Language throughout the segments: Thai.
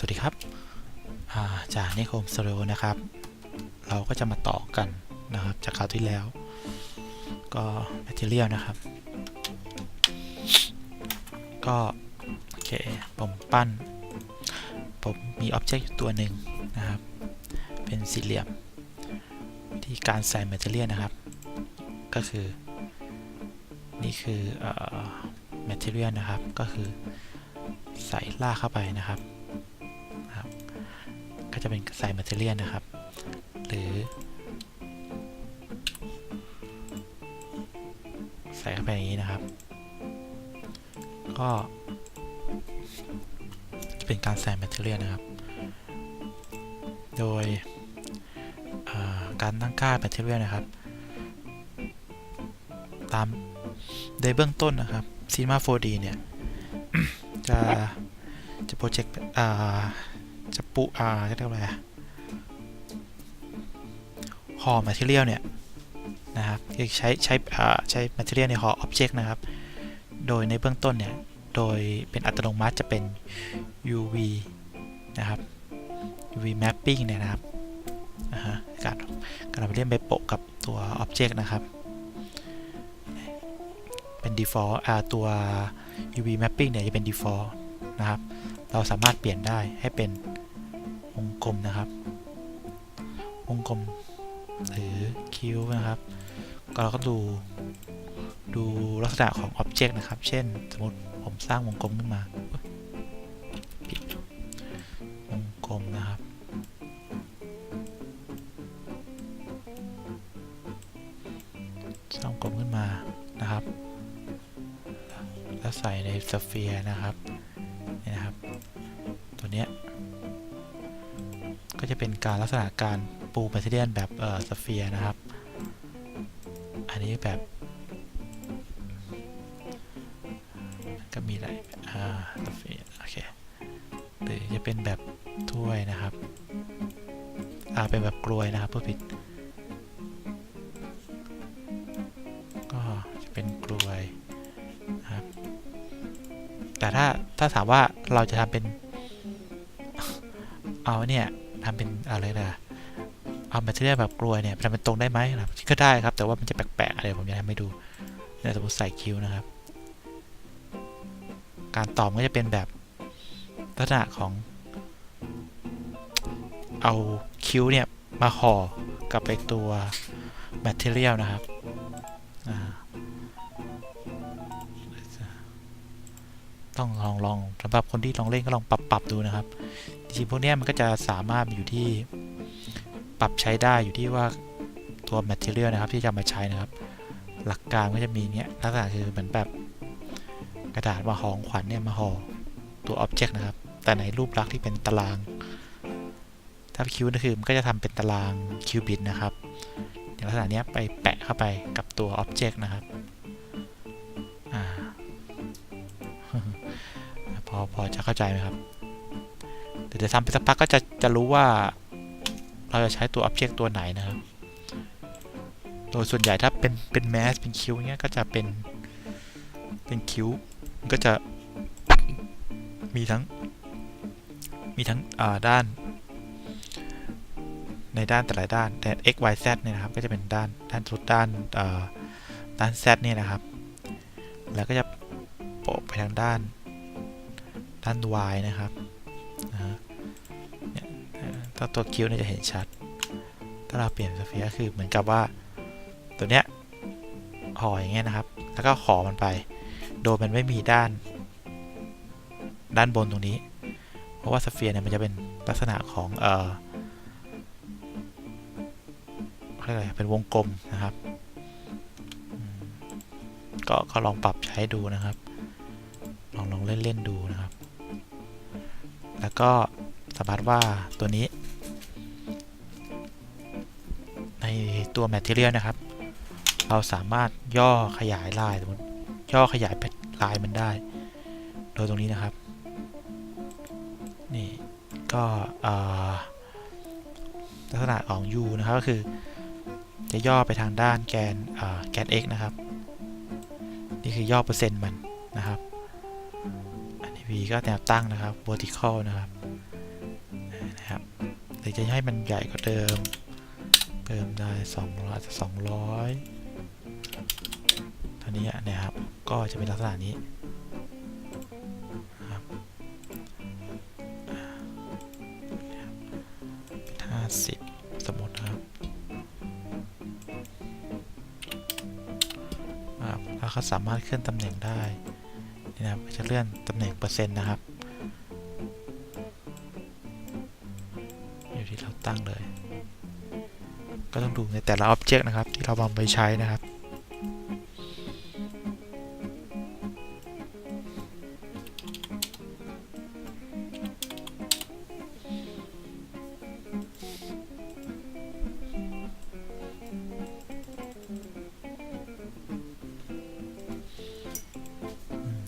สวัสดีครับาจากนิคมสโรนะครับ เราก็จะมาต่อกันนะครับ จากคราวที่แล้ว ก็ Material นะครับ ก็โอเค ผมปั้น ผมมี Object อยู่ตัวหนึ่งนะครับ เป็นสี่เหลี่ยม ที่การใส่ Material นะครับ ก็คือ นี่คือเอ่อ Material นะครับ ก็คือใส่ลากเข้าไปนะครับ ก็จะเป็นใส่ Material นะครับ หรือ ใส่เข้าไปอย่างนี้นะครับ ก็จะเป็นการใส่ Material นะครับ โดยการตั้งค่า Material นะครับ ตามโดยเบื้องต้นนะครับ Cinema 4D เนี่ย จะ จะโปรเจกต์อ่า จะปุอ่าจะเรียกอะไรอะห่อ material เนี่ย นะครับใช้ใช้อ่าใช้ material ในห่อ object นะครับ โดยในเบื้องต้นเนี่ย โดยเป็นอัตโนมัติจะเป็น UV นะครับ UV mapping เนี่ยนะครับนะฮะการการเอาไปเล่นไปโปะกับตัว object นะครับ เป็น default อ่าตัว UV mapping เนี่ยจะเป็น default นะครับ เราสามารถเปลี่ยนได้ให้เป็น ลมนะครับ วงกลมหรือคิ้วนะครับ ก็เราก็ดู ดูลักษณะของ Object นะครับ เช่น สมมติผมสร้างวงกลมขึ้นมาวงกลมนะครับสร้างกลมขึ้นมานะครับ แล้วใส่ในสเฟียร์นะครับนี่นะครับ ตัวเนี้ย จะเป็นการลักษณะการปูแมทเทียนแบบเอ่อสเฟียร์นะครับ อันนี้แบบก็มีหลายอ่าสเฟียร์โอเคหรือจะเป็นแบบถ้วยนะครับอ่าเป็นแบบกลวยนะครับผู้ผิด ก็จะเป็นกลวยนะครับ แต่ถ้าถ้าถามว่าเราจะทำเป็นเอาเนี่ย ทำเป็นอะไรนะเอาแมทเทียลแบบกลวยเนี่ยทำเป็นตรงได้ไหมนะครับก็ได้ครับ แต่ว่ามันจะแปลกๆอะไรผมจะทำให้ดูเนี่ยสมมติใส่คิ้วนะครับ การตอบก็จะเป็นแบบลักษณะของ เอาคิ้วเนี่ย มาห่อกับไปตัวแมทเทียลนะครับต้องลองลองสำหรับคนที่ลองเล่นก็ลองปรับปรับดูนะครับ จริงๆพวกนี้มันก็จะสามารถอยู่ที่ปรับใช้ได้อยู่ที่ว่าตัว material นะครับที่จะมาใช้นะครับ หลักการก็จะมีเนี้ยลักษณะคือเหมือนแบบกระดาษมาห่อขวัญเนี่ยมาห่อตัว object นะครับ แต่ในรูปลักษณ์ที่เป็นตาราง ถ้าคิวก็คือมันก็จะทำเป็นตารางคิวบิตนะครับอย่างลักษณะเนี้ยไปแปะเข้าไปกับตัว object นะครับอ่าพอพอจะเข้าใจไหมครับ เดี๋ยวจะทำไปสักพักก็จะจะรู้ว่า เราจะใช้ตัว object ตัวไหนนะครับ โดยส่วนใหญ่ถ้าเป็นเป็นแมสเป็นคิวเงี้ยก็จะเป็นเป็นคิวมันก็จะมีทั้งมีทั้งอ่าด้าน ในด้านแต่ละด้านแต่ x y z เนี่ยนะครับ ก็จะเป็นด้านด้านสุดด้านอ่าด้าน z เนี่ยนะครับ แล้วก็จะโปะไปทางด้านด้าน y นะครับนะ ถ้าตัวคิ้วเนี่ยจะเห็นชัด ถ้าเราเปลี่ยนสเฟียร์คือเหมือนกับว่าตัวเนี้ยห่ออย่างเงี้ยนะครับ แล้วก็ขอมันไป โดยมันไม่มีด้าน ด้านบนตรงนี้ เพราะว่าสเฟียร์เนี่ยมันจะเป็นลักษณะของเอ่ออะไรเป็นวงกลมนะครับ ก็ก็ลองปรับใช้ดูนะครับ ลองลองเล่น ๆ ดูนะครับ แล้วก็สามารถว่าตัวนี้ Material นะครับ เราสามารถย่อขยายลายย่อขยายเป็นลายมันได้ โดยตรงนี้นะครับ นี่ก็ลักษณะของ U นะครับก็คือ จะย่อไปทางด้านแกนแกน x นะครับ นี่คือย่อเปอร์เซ็นต์มันนะครับ อันนี้ v ก็แนวตั้งนะครับ vertical นะครับนะครือจะให้มันใหญ่กว่าเดิม เพิ่มได้200อาจจะ200ตอนนี้อะเนี่ยครับ ก็จะเป็นลักษณะนี้ครับห้าสิบสมมตินะครับครับแล้วก็สามารถเคลื่อนตำแหน่งได้นี่นะครับจะเลื่อนตำแหน่งเปอร์เซ็นต์นะครับ อยู่ที่เราตั้งเลย ก็ต้องดูในแต่ละ Object นะครับ ที่เราเอาไปใช้นะครับ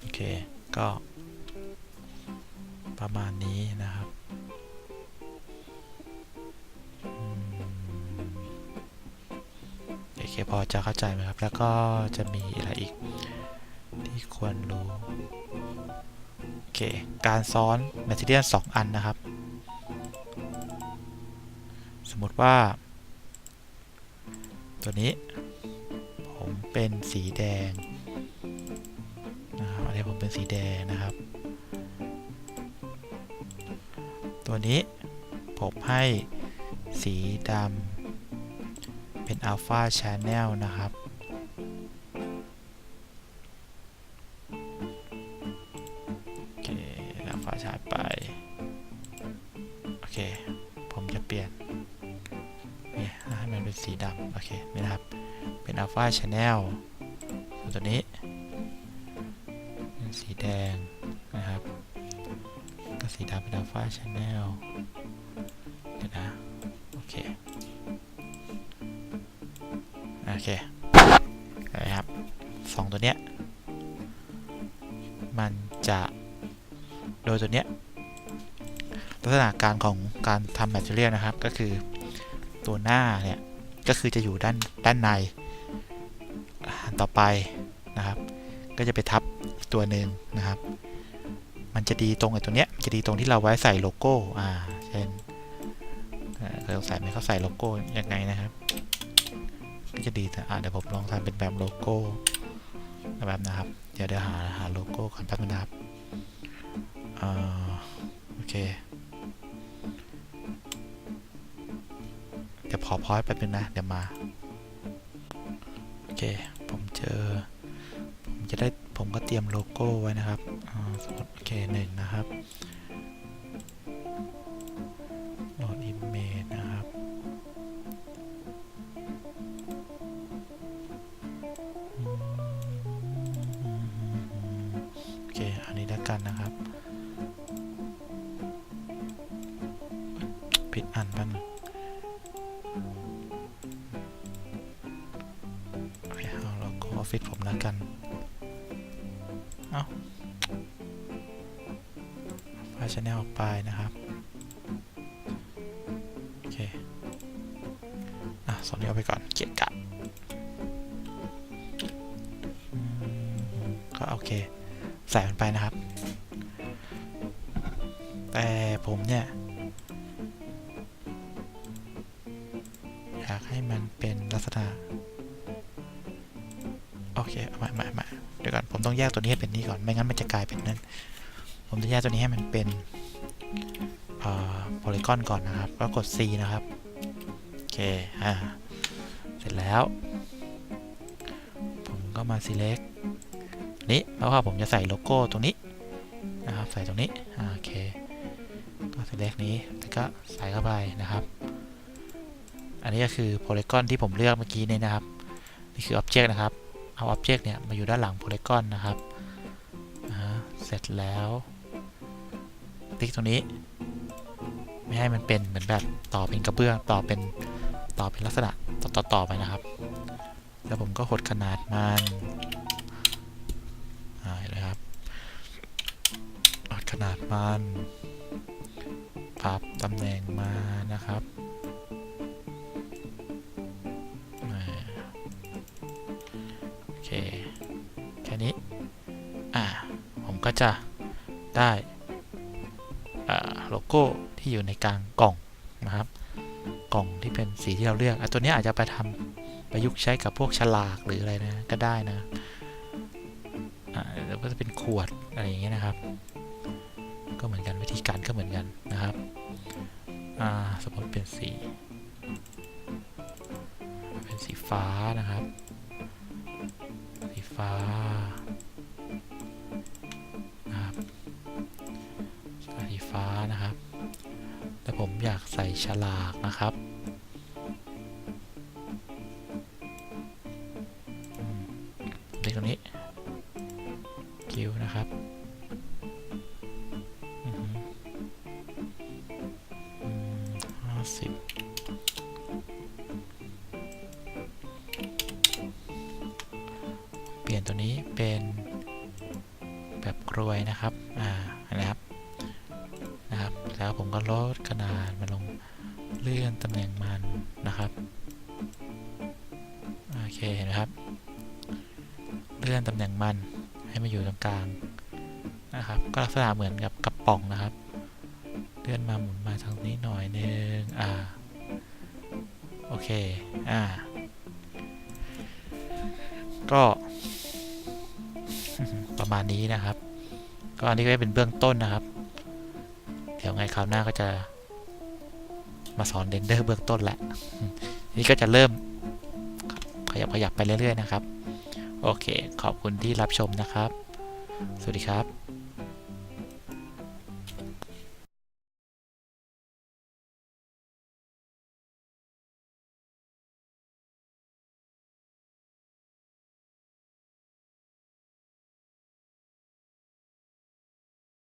โอเค ก็ประมาณนี้นะครับ อเคพอจะเข้าใจไหมครับ แล้วก็จะมีอะไรอีก ที่ควรรู้ โอเค การซ้อน Material 2อันนะครับ สมมติว่า ตัวนี้ ผมเป็นสีแดงนะครับอันนี้ผมเป็นสีแดงนะครับ ตัวนี้ผมให้สีดำ เป็น Alpha Channel นะครับ โอเค Alpha ชาร์จไป โอเค ผมจะเปลี่ยน เนี่ยให้มันเป็นสีดำโอเค นี่นะครับ เป็น Alpha Channel ตัวนี้ สีแดงนะครับ ก็สีดำเป็น Alpha Channel เคนะครับสองตัวเนี้ยมันจะโดยตัวเนี้ยลักษณะการของการทำแมทเทียลนะครับ ก็คือตัวหน้าเนี่ย ก็คือจะอยู่ด้านด้านในต่อไปนะครับ ก็จะไปทับอีกตัวหนึ่งนะครับ มันจะดีตรงไอ้ตัวเนี้ยจะดีตรงที่เราไว้ใส่โลโก้อ่าเช่นเคยสงสัยไหมเขาใส่โลโก้ยังไงนะครับ จะดีแต่อ่าเดี๋ยวผมลองทำเป็นแบบโลโก้แบบนะครับ เดี๋ยวเดี๋ยวหาหาโลโก้ก่อนแป๊บนึงนะครับอ่าโอเค เดี๋ยวพอพอยแป๊บนึงนะ เดี๋ยวมา โอเค ผมเจอ ผมจะได้ ผมก็เตรียมโลโก้ไว้นะครับอ่าสมมติโอเคหนึ่งนะครับ กันนะครับ ผิดอันมันงโอเคเอาโลโก้ออฟฟิศผมแล้วกัน เอาไฟล์ชแนลออกไปนะครับ โอเค อะสองนี้เอาไปก่อน เกียกะก็โอเค ใส่มันไปนะครับ แต่ผมเนี่ย อยากให้มันเป็นลักษณะ โอเคเอาม่ใหม่ใหม่เดี๋ยวก่อนผมต้องแยกตัวนี้ให้เป็นนี่ก่อน ไม่งั้นมันจะกลายเป็นนั่น ผมจะแยกตัวนี้ให้มันเป็นโพลีกอนก่อนนะครับก็กด C นะครับ โอเค อ่า เสร็จแล้ว ผมก็มา select นี้แล้วว่าผมจะใส่โลโก้ตรงนี้นะครับ ใส่ตรงนี้โอเค ก็ select นี้แล้วก็ใส่เข้าไปนะครับ อันนี้ก็คือโพลีกอนที่ผมเลือกเมื่อกี้นี้นะครับ นี่คือ Object นะครับ เอา Object เนี่ยมาอยู่ด้านหลังโพลีกอนนะครับเสร็จแล้ว ติ๊กตรงนี้ ไม่ให้มันเป็นเหมือนแบบต่อเป็นกระเบื้องต่อเป็นต่อเป็นลักษณะต่อต่อต่อไปนะครับ แล้วผมก็หดขนาดมันอ่าเห็นไหมครับหดข นาดมันปรับตำแหน่งมานะครับโอเค แค่นี้ อ่า ผมก็จะได้โลโก้ที่อยู่ในกลางกล่องนะครับ กล่องที่เป็นสีที่เราเลือกอตัวนี้อาจจะไปทำประยุกต์ใช้กับพวกฉลากหรืออะไรนะก็ได้นะอ่าแล้วก็จะเป็นขวดอะไรอย่างเงี้ยนะครับ ก็เหมือนกันวิธีการก็เหมือนกันนะครับอ่าสมมติเป็นสี เป็นสีฟ้านะครับ สีฟ้านะครับสีฟ้านะครับ แต่ผมอยากใส่ฉลากนะครับ ลี่ยนตัวนี้เป็นแบบกรวยนะครับ อ่านะครับ นะครับ แล้วผมก็ลดขนาดมันลงเลื่อนตำแหน่งมันนะครับ โอเคเห็นะครับ เลื่อนตำแหน่งมันให้มาอยู่ตรงกลางนะครับ ก็ลักษณะเหมือนกับกระป๋องนะครับ เลื่อนมาหมุนมาทางนี้หน่อยนึง อ่า โอเค อ่า ก็ ประมาณนี้นะครับ ก็อันนี้ก็เป็นเบื้องต้นนะครับ เดี๋ยวไงคราวหน้าก็จะมาสอนเรนเดอร์เบื้องต้นแหละนี่ก็จะเริ่มขยับขยับไปเรื่อยๆนะครับ โอเค ขอบคุณที่รับชมนะครับ สวัสดีครับ